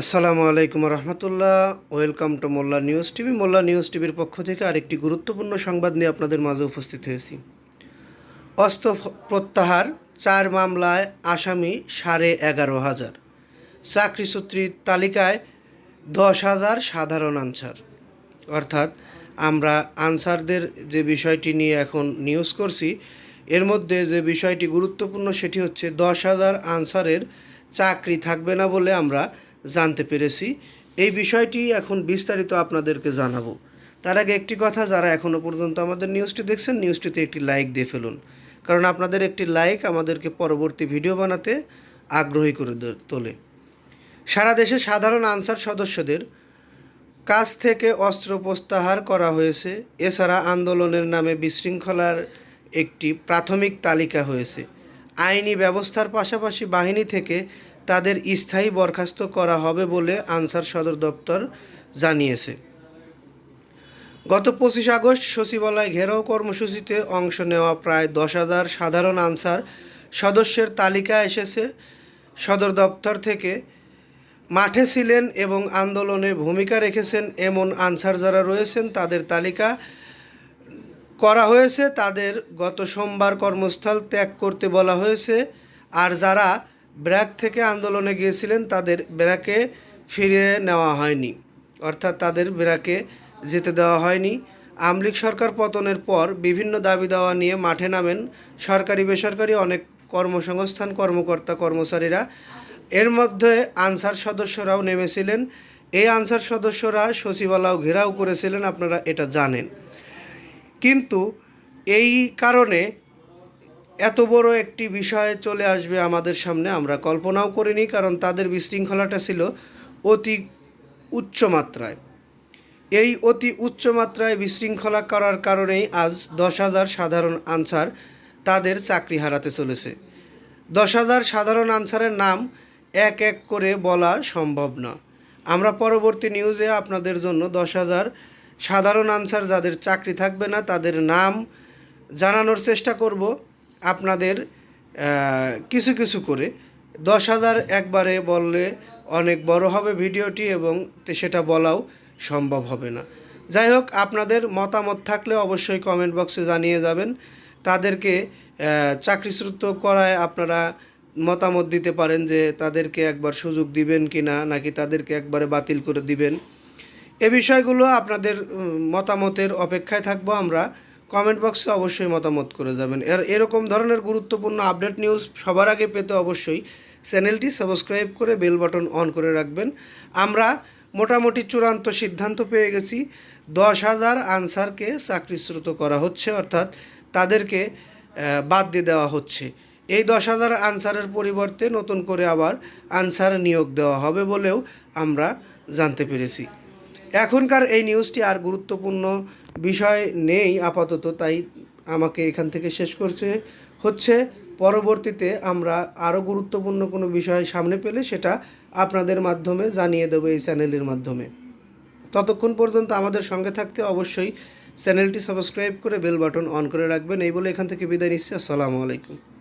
আসসালামু আলাইকুম রহমতুল্লাহ। Welcome to Mollah news TV. Mollah news টিভির পক্ষ থেকে আরেকটি গুরুত্বপূর্ণ সংবাদ নিয়ে আপনাদের মাঝে উপস্থিত হয়েছি। অস্ত্র প্রত্যাহার, চার মামলায় আসামি সাড়ে এগারো হাজার। চাকরি চাকরিসূত্রীর তালিকায় দশ হাজার সাধারণ আনসার। অর্থাৎ আমরা আনসারদের যে বিষয়টি নিয়ে এখন নিউজ করছি, এর মধ্যে যে বিষয়টি গুরুত্বপূর্ণ সেটি হচ্ছে দশ হাজার আনসারের চাকরি থাকবে না বলে আমরা জানতে পেরেছি। এই বিষয়টি এখন বিস্তারিত আপনাদেরকে জানাব। তার আগে একটি কথা, যারা এখনও পর্যন্ত আমাদের নিউজটি দেখছেন নিউজটিতে একটি লাইক দিয়ে ফেলুন। কারণ আপনাদের একটি লাইক আমাদেরকে পরবর্তী ভিডিও বানাতে আগ্রহী করে তোলে। সারা দেশে সাধারণ আনসার সদস্যদের কাছ থেকে অস্ত্র প্রত্যাহার করা হয়েছে। এছাড়া আন্দোলনের নামে বিশৃঙ্খলার একটি প্রাথমিক তালিকা হয়েছে। আইনি ব্যবস্থার পাশাপাশি বাহিনী থেকে তাদের স্থায়ী বরখাস্ত করা হবে বলে আনসার সদর দপ্তর জানিয়েছে। গত পঁচিশ আগস্ট সচিবালয় ঘেরাও কর্মসূচিতে অংশ নেওয়া প্রায় দশ হাজার সাধারণ আনসার সদস্যের তালিকা এসেছে। সদর দপ্তর থেকে মাঠে ছিলেন এবং আন্দোলনে ভূমিকা রেখেছেন এমন আনসার যারা রয়েছেন তাদের তালিকা করা হয়েছে। তাদের গত সোমবার কর্মস্থল ত্যাগ করতে বলা হয়েছে। আর যারা ব্র্যাক থেকে আন্দোলনে গিয়েছিলেন, তাদের ব্র্যাকে ফিরিয়ে নেওয়া হয়নি। অর্থাৎ তাদের ব্র্যাকে যেতে দেওয়া হয়নি। আমলিক সরকার পতনের পর বিভিন্ন দাবি দাওয়া নিয়ে মাঠে নামেন সরকারি, বেসরকারি অনেক কর্মসংস্থান কর্মকর্তা, কর্মচারীরা। এর মধ্যে আনসার সদস্যরাও নেমেছিলেন। এই আনসার সদস্যরা সচিবালয় ঘেরাও করেছিলেন, আপনারা এটা জানেন। কিন্তু এই কারণে এত বড় একটি বিষয় চলে আসবে আমাদের সামনে, আমরা কল্পনাও করিনি, কারণ তাদের বিশৃঙ্খলাটা ছিল অতি উচ্চ মাত্রায়। এই অতি উচ্চ মাত্রায় বিশৃঙ্খলা করার কারণেই আজ দশ হাজার সাধারণ আনসার তাদের চাকরি হারাতে চলেছে। দশ হাজার সাধারণ আনসারের নাম এক এক করে বলা সম্ভব না। আমরা পরবর্তী নিউজে আপনাদের জন্য দশ হাজার সাধারণ আনসার যাদের চাকরি থাকবে না, তাদের নাম জানানোর চেষ্টা করব। আপনাদের কিছু কিছু করে। দশ হাজার একবারে বললে অনেক বড় হবে ভিডিওটি এবং সেটা বলাও সম্ভব হবে না। যাই হোক, আপনাদের মতামত থাকলে অবশ্যই কমেন্ট বক্সে জানিয়ে যাবেন। তাদেরকে চাকরিচ্যুত করায় আপনারা মতামত দিতে পারেন যে তাদেরকে একবার সুযোগ দিবেন কি না নাকি তাদেরকে একবারে বাতিল করে দিবেন। এ বিষয়গুলো আপনাদের মতামতের অপেক্ষায় থাকব আমরা। কমেন্ট বক্সে অবশ্যই মতামত করে যাবেন। এর, এরকম ধরনের গুরুত্বপূর্ণ আপডেট নিউজ সবার আগে পেতে অবশ্যই চ্যানেলটি সাবস্ক্রাইব করে বেল বাটন অন করে রাখবেন। আমরা মোটামুটি চূড়ান্ত সিদ্ধান্ত পেয়ে গেছি। দশ হাজার আনসারকে চাকরিচ্যুত করা হচ্ছে, অর্থাৎ তাদেরকে বাদ দিয়ে দেওয়া হচ্ছে। এই দশ হাজার আনসারের পরিবর্তে নতুন করে আবার আনসার নিয়োগ দেওয়া হবে বলেও আমরা জানতে পেরেছি। এখনকার এই নিউজটি আর গুরুত্বপূর্ণ বিষয় নেই আপাতত, তাই আমাকে এখান থেকে শেষ করছে। হচ্ছে, পরবর্তীতে আমরা আরও গুরুত্বপূর্ণ কোনো বিষয় সামনে পেলে সেটা আপনাদের মাধ্যমে জানিয়ে দেবো এই চ্যানেলের মাধ্যমে। ততক্ষণ পর্যন্ত আমাদের সঙ্গে থাকতে অবশ্যই চ্যানেলটি সাবস্ক্রাইব করে বেল বাটন অন করে রাখবেন। এই বলে এখান থেকে বিদায় নিচ্ছি। আসসালামু আলাইকুম।